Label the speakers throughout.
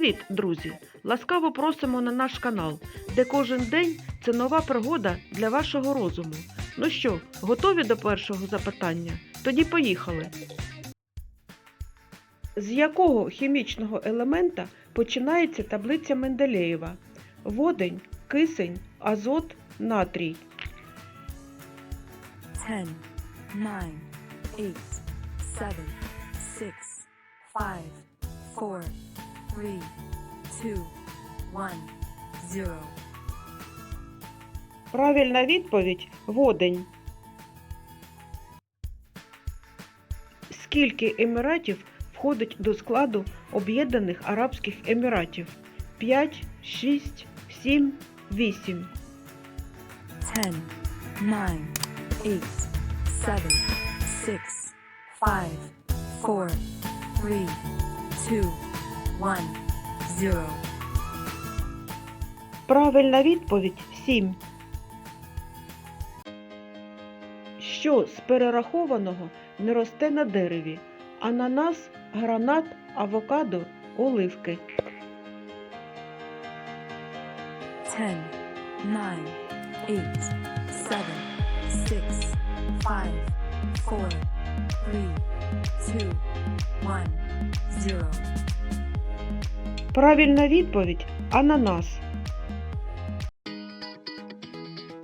Speaker 1: Привіт, друзі! Ласкаво просимо на наш канал, де кожен день це нова пригода для вашого розуму. Ну що, готові до першого запитання? Тоді поїхали. З якого хімічного елемента починається таблиця Менделєєва? Водень, кисень, азот, натрій.
Speaker 2: 10, 9, 8, 7, 6, 5, 4, 3, 2, 1, 0.
Speaker 1: Правильна відповідь водень. Скільки еміратів входить до складу Об'єднаних Арабських Еміратів? 5, 6, 7, 8.
Speaker 2: 10, 9, 8, 7, 6, 5, 4, 3, 2, 1, 0.
Speaker 1: Правильна відповідь 7. Що з перерахованого не росте на дереві? Ананас, гранат, авокадо, оливки.
Speaker 2: 10, 9, 8, 7, 6, 5, 4, 3, 2, 1, 0.
Speaker 1: Правильна відповідь ананас.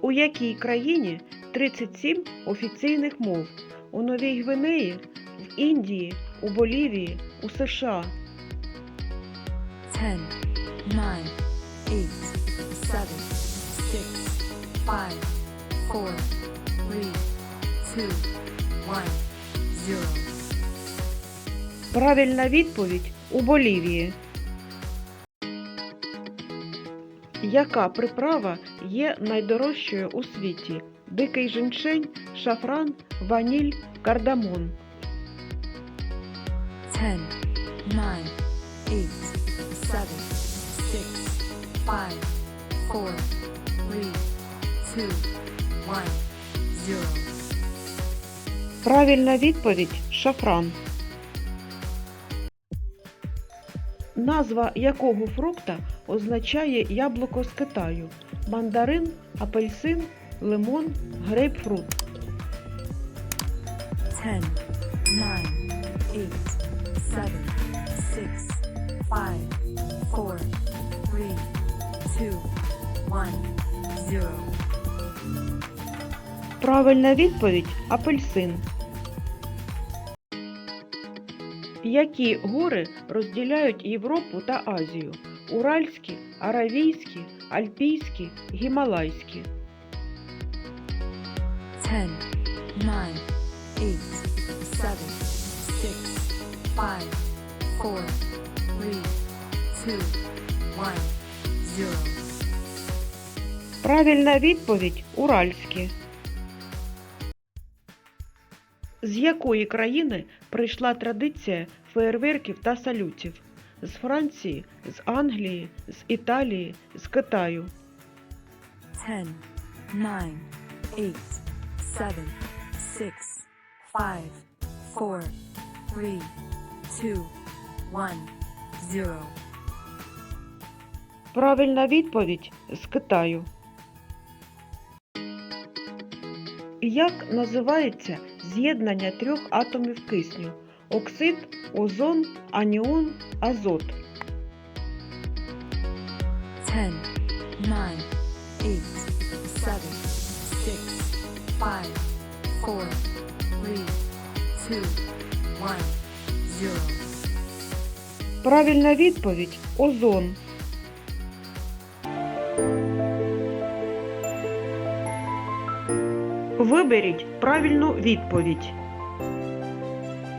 Speaker 1: У якій країні 37 офіційних мов? У Новій Гвинеї, в Індії, у Болівії, у США.
Speaker 2: 10, 9, 8, 7, 6, 5, 4, 3, 2, 1, 0.
Speaker 1: Правильна відповідь у Болівії. Яка приправа є найдорожчою у світі? Дикий жіншень, шафран, ваніль, кардамон.
Speaker 2: 10, 9, 8, 7, 6, 5, 4, 3, 2, 1, 0.
Speaker 1: Правильна відповідь шафран. Назва якого фрукта означає яблуко з Китаю? Мандарин, апельсин, лимон, грейпфрут.
Speaker 2: 10, 9, 8, 7, 6, 5, 4, 3, 2, 1, 0.
Speaker 1: Правильна відповідь апельсин. Які гори розділяють Європу та Азію? Уральські, Аравійські, Альпійські, Гімалайські.
Speaker 2: 10, 9, 8, 7, 6, 5, 4, 3, 2, 1, 0.
Speaker 1: Правильна відповідь Уральські. З якої країни прийшла традиція феєрверків та салютів? З Франції, з Англії, з Італії, з Китаю.
Speaker 2: 10, 9, 8, 7, 6, 5, 4, 3, 2, 1, 0.
Speaker 1: Правильна відповідь з Китаю. Як називається з'єднання трьох атомів кисню? Оксид, озон, аніон, азот.
Speaker 2: 10, 9, 8, 7, 6, 5, 4, 3, 2, 1, 0.
Speaker 1: Правильна відповідь озон. Виберіть правильну відповідь.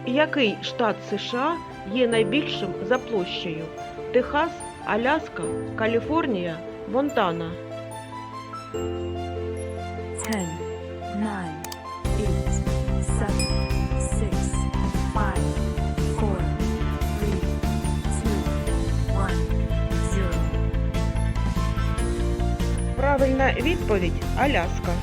Speaker 1: Який штат США є найбільшим за площею? Техас, Аляска, Каліфорнія, Монтана.
Speaker 2: 10, 9, 8, 7, 6, 5, 4, 3, 2, 1, 0.
Speaker 1: Правильна відповідь Аляска.